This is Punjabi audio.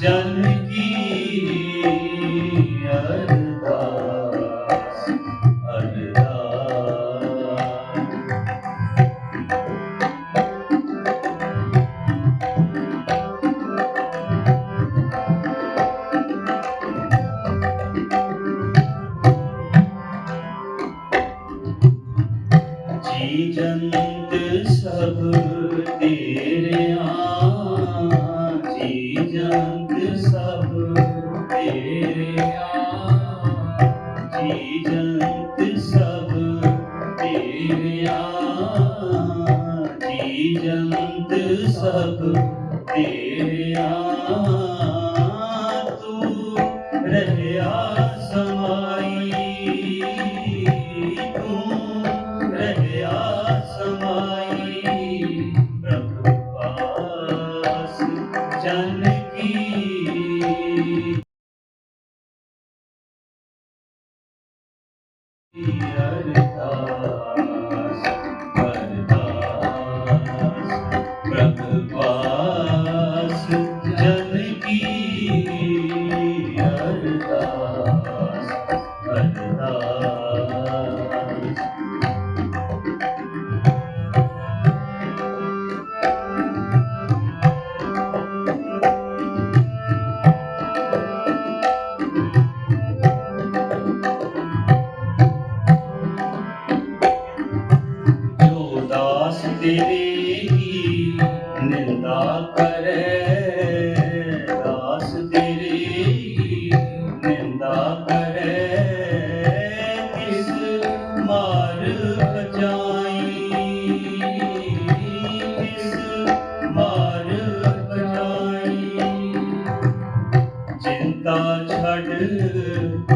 ਜਨ ਸਭ ਤੇਰਿਆ ਜੀ ਜਗ ਸਭ ਤੇਰਿਆ ਜੀ ਜਗ ਸਭ ਤੇਰਿਆ ਜੀ ਜਗ ਸਭ ਤੇਰਿਆ He is the yeah. ਤੇਰੀ ਨਿੰਦਾ ਕਰੇ, ਦਾਸ ਤੇਰੀ ਨਿੰਦਾ ਕਰੇ। ਕਿਸ ਮਾਰ ਬਚਾਈ ਕਿਸ ਮਾਰ ਬਚਾਈ। ਚਿੰਤਾ ਛੱਡ